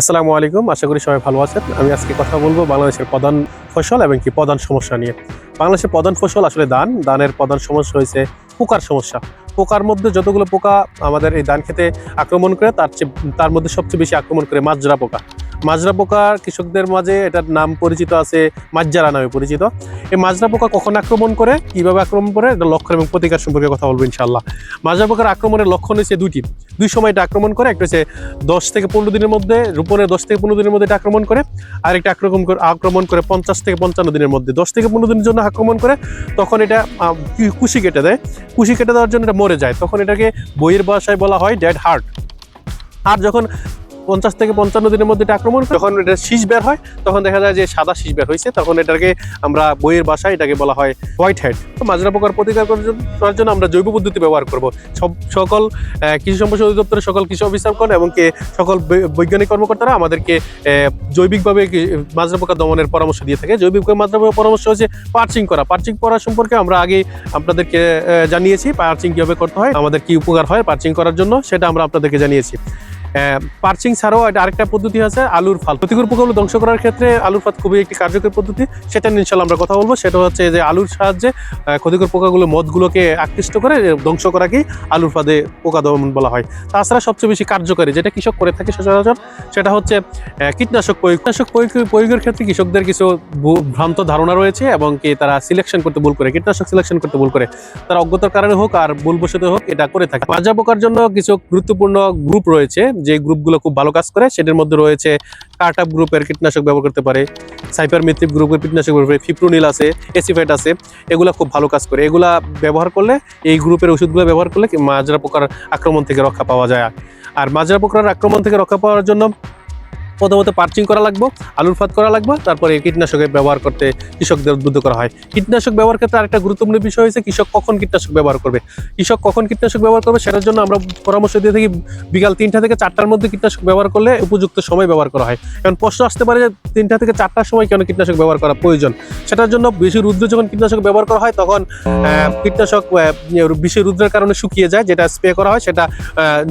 আসসালামু আলাইকুম, আশা করি সবাই ভালো আছেন। আমি আজকে কথা বলব বাংলাদেশের প্রধান ফসল এবং কি প্রধান সমস্যা নিয়ে। বাংলাদেশের প্রধান ফসল আসলে ধান। ধানের প্রধান সমস্যা হয়েছে পোকার সমস্যা। পোকার মধ্যে যতগুলো পোকা আমাদের এই ধান খেতে আক্রমণ করে, তার চেয়ে তার মধ্যে সবচেয়ে বেশি আক্রমণ করে মাজরা পোকা। মাজরা পোকা কৃষকদের মাঝে এটার নাম পরিচিত আছে মাজরা নামে পরিচিত। এই মাজরা পোকা কখন আক্রমণ করে, কীভাবে আক্রমণ করে, এটা লক্ষণ এবং প্রতিকার সম্পর্কে কথা বলব ইনশাল্লাহ মাজরা পোকার আক্রমণের লক্ষণ হচ্ছে দুইটি। দুই সময় এটা আক্রমণ করে, একটা হচ্ছে দশ থেকে পনেরো দিনের মধ্যে, রোপণের দশ থেকে পনেরো দিনের মধ্যে এটা আক্রমণ করে আর একটা আক্রমণ করে আক্রমণ করে পঞ্চাশ থেকে পঞ্চান্ন দিনের মধ্যে। দশ থেকে পনেরো দিনের জন্য আক্রমণ করে, তখন এটা কুশি কেটে দেয়। কুশি কেটে দেওয়ার জন্য এটা মরে যায়। তখন এটাকে বইয়ের ভাষায় বলা হয় ডেড হার্ট। আর যখন পঞ্চাশ থেকে পঞ্চান্ন দিনের মধ্যে এটা আক্রমণ করে, যখন এটা শীষ বের হয় তখন দেখা যায় যে সাদা শীষ বের হয়েছে। তখন এটাকে আমরা বইয়ের বাসায় এটাকে বলা হয় হোয়াইট হেড তো মাজরা পোকার প্রতিকার করার জন্য- আমরা জৈব পদ্ধতি ব্যবহার করব। সব সকল কৃষি সম্পদ অধিদপ্তরের সকল কৃষি অফিসারগণ এবং কি সকল বৈজ্ঞানিক কর্মকর্তারা আমাদেরকে জৈবিকভাবে মাজরা পোকা দমনের পরামর্শ দিয়ে থাকে। জৈবিক মাজরা পোকা পরামর্শ হচ্ছে পার্চিং করা। পার্চিং করা সম্পর্কে আমরা আগে আপনাদেরকে জানিয়েছি। পার্চিং কীভাবে করতে হয় আমাদের কি উপকার হয় পার্চিং করার জন্য সেটা আমরা আপনাদেরকে জানিয়েছি। পার্চিং ছাড়াও এটা আরেকটা পদ্ধতি আছে, আলুর ফাল ক্ষতিকর পোকাগুলো ধ্বংস করার ক্ষেত্রে আলুর ফাল খুবই একটি কার্যকর পদ্ধতি। সেটা ইনশাল্লাহ আমরা কথা বলব। সেটা হচ্ছে যে আলুর সাহায্যে ক্ষতিকর পোকাগুলো মদগুলোকে আকৃষ্ট করে ধ্বংস করাকেই আলুর ফাঁদে পোকা দমন বলা হয়। তাছাড়া সবচেয়ে বেশি কার্যকরী যেটা কৃষক করে থাকে সচরাচর, সেটা হচ্ছে কীটনাশক প্রয়োগ। কীটনাশক প্রয়োগ- প্রয়োগের ক্ষেত্রে কৃষকদের কিছু ভ্রান্ত ধারণা রয়েছে এবং কি তারা সিলেকশন করতে ভুল করে, কীটনাশক সিলেকশন করতে ভুল করে। তারা অজ্ঞতার কারণে হোক আর ভুলবশত হোক এটা করে থাকে। মাজা পোকার জন্য কিছু গুরুত্বপূর্ণ গ্রুপ রয়েছে যে গ্রুপগুলো খুব ভালো কাজ করে, সেটার মধ্যে রয়েছে কার্টাপ গ্রুপের কীটনাশক ব্যবহার করতে পারে সাইপার মিত্রিক গ্রুপের কীটনাশক ব্যবহার করে, ফিপ্রোনিল আছে এসিফেট আছে, এগুলো খুব ভালো কাজ করে। এগুলা ব্যবহার করলে, এই গ্রুপের ওষুধগুলো ব্যবহার করলে মাজরা পোকার আক্রমণ থেকে রক্ষা পাওয়া যায়। আর মাজরা পোকার আক্রমণ থেকে রক্ষা পাওয়ার জন্য প্রথমত পার্চিং করা লাগবে, আলুর ফাত করা লাগবে, তারপরে কীটনাশকের ব্যবহার করতে কৃষকদের উদ্বুদ্ধ করা হয়। কীটনাশক ব্যবহার ক্ষেত্রে আরেকটা গুরুত্বপূর্ণ বিষয় হয়েছে, কৃষক কখন কীটনাশক ব্যবহার করবে? কৃষক কখন কীটনাশক ব্যবহার করবে সেটার জন্য আমরা পরামর্শ দিয়ে থাকি, বিকাল তিনটা থেকে চারটার মধ্যে কীটনাশক ব্যবহার করলে উপযুক্ত সময় ব্যবহার করা হয়। কারণ প্রশ্ন আসতে পারে যে তিনটা থেকে চারটার সময় কেন কীটনাশক ব্যবহার করা প্রয়োজন? সেটার জন্য বেশি রুদ্র যখন কীটনাশক ব্যবহার করা হয়, তখন কীটনাশক বেশি রুদ্রের কারণে শুকিয়ে যায়, যেটা স্প্রে করা হয়, সেটা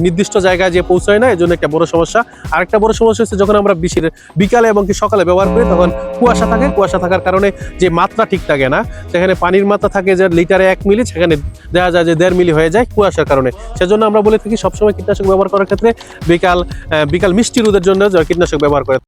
নির্দিষ্ট জায়গায় যে পৌঁছায় না এই জন্য একটা বড় সমস্যা। আরেকটা বড় সমস্যা হচ্ছে যখন আমরা বিশের বিকালে এবং কি সকালে ব্যবহার করি, তখন কুয়াশা থাকে। কুয়াশা থাকার কারণে যে মাত্রা ঠিক থাকে না, সেখানে পানির মাত্রা থাকে যে লিটারে এক মিলি, সেখানে দেখা যায় যে দেড় মিলি হয়ে যায় কুয়াশার কারণে। সেজন্য আমরা বলে থাকি সবসময় কীটনাশক ব্যবহার করার ক্ষেত্রে বিকাল বিকাল মিষ্টি রোদের জন্য কীটনাশক ব্যবহার করে